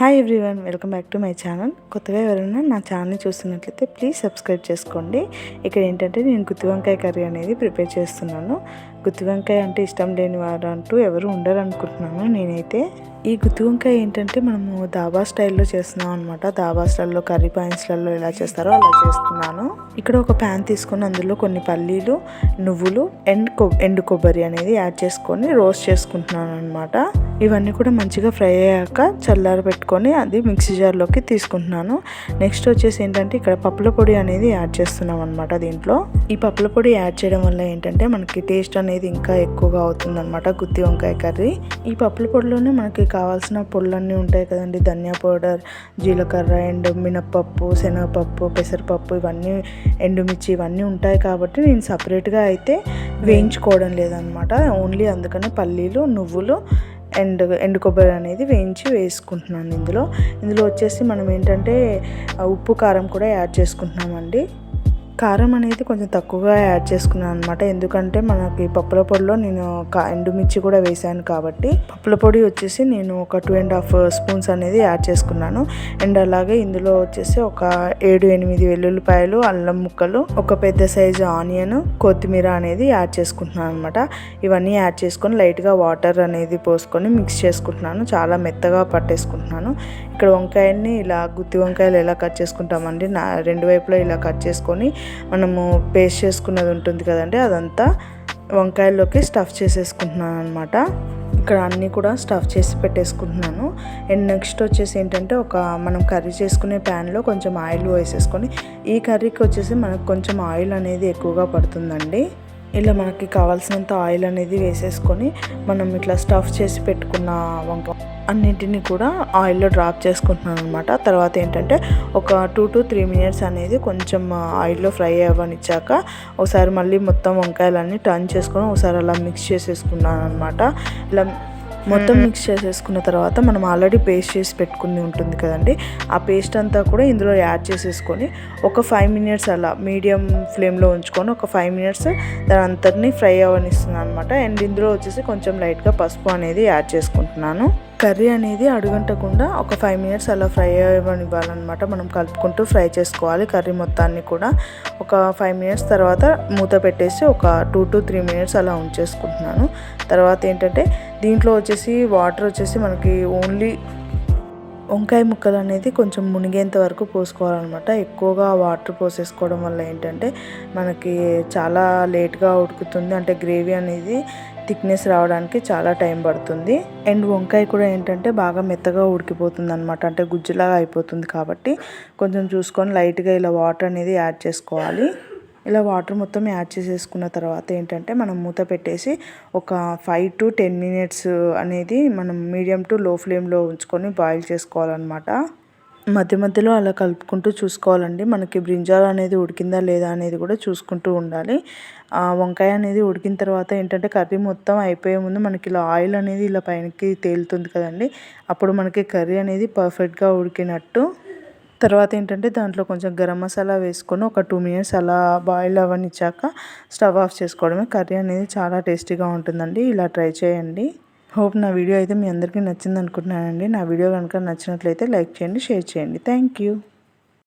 Hi everyone welcome back to my channel కొత్తగా ఎవరైనా నా ఛానల్ని చూస్తున్నట్లయితే ప్లీజ్ సబ్స్క్రైబ్ చేసుకోండి. ఇక్కడ ఏంటంటే నేను గుత్తి వంకాయ కర్రీ అనేది ప్రిపేర్ చేస్తున్నాను. గుత్తి వంకాయ అంటే ఇష్టం లేని వారు అంటూ ఎవరు ఉండరు అనుకుంటున్నాను నేనైతే. ఈ గుత్తి వంకాయ ఏంటంటే మనము దాబా స్టైల్లో చేస్తున్నాం అనమాట దాబా స్టైల్లో కర్రీ పాయింట్స్లలో ఎలా చేస్తారో అలా చేస్తున్నాను. ఇక్కడ ఒక ప్యాన్ తీసుకొని అందులో కొన్ని పల్లీలు నువ్వులు ఎండ్ కొ ఎండు కొబ్బరి అనేది యాడ్ చేసుకొని రోస్ట్ చేసుకుంటున్నాను అనమాట ఇవన్నీ కూడా మంచిగా ఫ్రై అయ్యాక చల్లార పెట్టుకొని అది మిక్సీ జార్లోకి తీసుకుంటున్నాను. నెక్స్ట్ వచ్చేసి ఏంటంటే ఇక్కడ పప్పుల పొడి అనేది యాడ్ చేస్తున్నాం అనమాట దీంట్లో. ఈ పప్పుల పొడి యాడ్ చేయడం వల్ల ఏంటంటే మనకి టేస్ట్ అనేది ఇంకా ఎక్కువగా అవుతుందన్నమాట గుత్తి వంకాయ కర్రీ. ఈ పప్పుల పొడిలోనే మనకి కావాల్సిన పొడులన్నీ ఉంటాయి కదండి. ధనియా పౌడర్ జీలకర్ర అండ్ మినప్పప్పు శనగపప్పు పెసరపప్పు ఇవన్నీ ఎండుమిర్చి ఇవన్నీ ఉంటాయి కాబట్టి నేను సపరేట్గా అయితే వేయించుకోవడం లేదనమాట ఓన్లీ అందుకనే పల్లీలు నువ్వులు ఎండు ఎండు కొబ్బరి అనేది వేయించి వేసుకుంటున్నాను ఇందులో. ఇందులో వచ్చేసి మనం ఏంటంటే ఉప్పు కారం కూడా యాడ్ చేసుకుంటున్నామండి. కారం అనేది కొంచెం తక్కువగా యాడ్ చేసుకున్నాను అనమాట ఎందుకంటే మనకి పప్పుల పొడిలో నేను ఎండుమిర్చి కూడా వేసాను కాబట్టి పప్పుల పొడి వచ్చేసి నేను ఒక టూ అండ్ హాఫ్ స్పూన్స్ అనేది యాడ్ చేసుకున్నాను. అండ్ అలాగే ఇందులో వచ్చేసి ఒక ఏడు ఎనిమిది వెల్లుల్లిపాయలు అల్లం ముక్కలు ఒక పెద్ద సైజు ఆనియన్ కొత్తిమీర అనేది యాడ్ చేసుకుంటున్నాను అనమాట ఇవన్నీ యాడ్ చేసుకొని లైట్గా వాటర్ అనేది పోసుకొని మిక్స్ చేసుకుంటున్నాను. చాలా మెత్తగా పట్టేసుకుంటున్నాను. ఇక్కడ వంకాయని ఇలా గుత్తి వంకాయలు ఎలా కట్ చేసుకుంటామండి? నా రెండు వైపులా ఇలా కట్ చేసుకొని మనము పేస్ట్ చేసుకున్నది ఉంటుంది కదండి అదంతా వంకాయల్లోకి స్టఫ్ చేసేసుకుంటున్నాను అనమాట ఇక్కడ అన్నీ కూడా స్టఫ్ చేసి పెట్టేసుకుంటున్నాను. అండ్ నెక్స్ట్ వచ్చేసి ఏంటంటే ఒక మనం కర్రీ చేసుకునే ప్యాన్లో కొంచెం ఆయిల్ వేసేసుకొని ఈ కర్రీకి వచ్చేసి మనకు కొంచెం ఆయిల్ అనేది ఎక్కువగా పడుతుందండి. ఇలా మనకి కావాల్సినంత ఆయిల్ అనేది వేసేసుకొని మనం ఇట్లా స్టఫ్ చేసి పెట్టుకున్న వంక అన్నింటినీ కూడా ఆయిల్లో డ్రాప్ చేసుకుంటున్నాను అనమాట తర్వాత ఏంటంటే ఒక టూ టు త్రీ మినిట్స్ అనేది కొంచెం ఆయిల్లో ఫ్రై అవ్వనిచ్చాక ఒకసారి మళ్ళీ మొత్తం వంకాయలన్నీ టర్న్ చేసుకొని ఒకసారి అలా మిక్స్ చేసేసుకున్నాను అనమాట ఇలా మొత్తం మిక్స్ చేసేసుకున్న తర్వాత మనం ఆల్రెడీ పేస్ట్ చేసి పెట్టుకుని ఉంటుంది కదండి. ఆ పేస్ట్ అంతా కూడా ఇందులో యాడ్ చేసేసుకొని ఒక ఫైవ్ మినిట్స్ అలా మీడియం ఫ్లేమ్లో ఉంచుకొని ఒక ఫైవ్ మినిట్స్ దాని అంతటిని ఫ్రై అవ్వనిస్తున్నాను అనమాట అండ్ ఇందులో వచ్చేసి కొంచెం లైట్గా పసుపు అనేది యాడ్ చేసుకుంటున్నాను. కర్రీ అనేది అడుగంటకుండా ఒక ఫైవ్ మినిట్స్ అలా ఫ్రై అవ్వనివ్వాలన్నమాట మనం కలుపుకుంటూ ఫ్రై చేసుకోవాలి కర్రీ మొత్తాన్ని కూడా. ఒక ఫైవ్ మినిట్స్ తర్వాత మూత పెట్టేసి ఒక టూ టు త్రీ మినిట్స్ అలా ఉంచేసుకుంటున్నాను. తర్వాత ఏంటంటే దీంట్లో వచ్చేసి వాటర్ వచ్చేసి మనకి ఓన్లీ వంకాయ ముక్కలు అనేది కొంచెం మునిగేంత వరకు పోసుకోవాలన్నమాట. ఎక్కువగా వాటర్ పోసేసుకోవడం వల్ల ఏంటంటే మనకి చాలా లేట్గా ఉడుకుతుంది. అంటే గ్రేవీ అనేది థిక్నెస్ రావడానికి చాలా టైం పడుతుంది. అండ్ వంకాయ కూడా ఏంటంటే బాగా మెత్తగా ఉడికిపోతుంది అనమాట అంటే గుజ్జులాగా అయిపోతుంది కాబట్టి కొంచెం చూసుకొని లైట్గా ఇలా వాటర్ అనేది యాడ్ చేసుకోవాలి. ఇలా వాటర్ మొత్తం యాడ్ చేసేసుకున్న తర్వాత ఏంటంటే మనం మూత పెట్టేసి ఒక ఫైవ్ టు టెన్ మినిట్స్ అనేది మనం మీడియం టు లో ఫ్లేమ్లో ఉంచుకొని బాయిల్ చేసుకోవాలన్నమాట. మధ్య మధ్యలో అలా కలుపుకుంటూ చూసుకోవాలండి. మనకి బ్రింజాల్ అనేది ఉడికిందా లేదా అనేది కూడా చూసుకుంటూ ఉండాలి. వంకాయ అనేది ఉడికిన తర్వాత ఏంటంటే కర్రీ మొత్తం అయిపోయే ముందు మనకి ఇలా ఆయిల్ అనేది ఇలా పైనకి తేలుతుంది కదండి. అప్పుడు మనకి కర్రీ అనేది పర్ఫెక్ట్గా ఉడికినట్టు తర్వాత ఏంటంటే దాంట్లో కొంచెం గరం మసాలా వేసుకొని ఒక టూ మినిట్స్ అలా బాయిల్ అవ్వనిచ్చాక స్టవ్ ఆఫ్ చేసుకోవడమే. కర్రీ అనేది చాలా టేస్టీగా ఉంటుందండి. ఇలా ట్రై చేయండి. హోప్ నా వీడియో అయితే మీ అందరికీ నచ్చింది అనుకుంటున్నానండి నా వీడియో కనుక నచ్చినట్లయితే లైక్ చేయండి షేర్ చేయండి. Thank you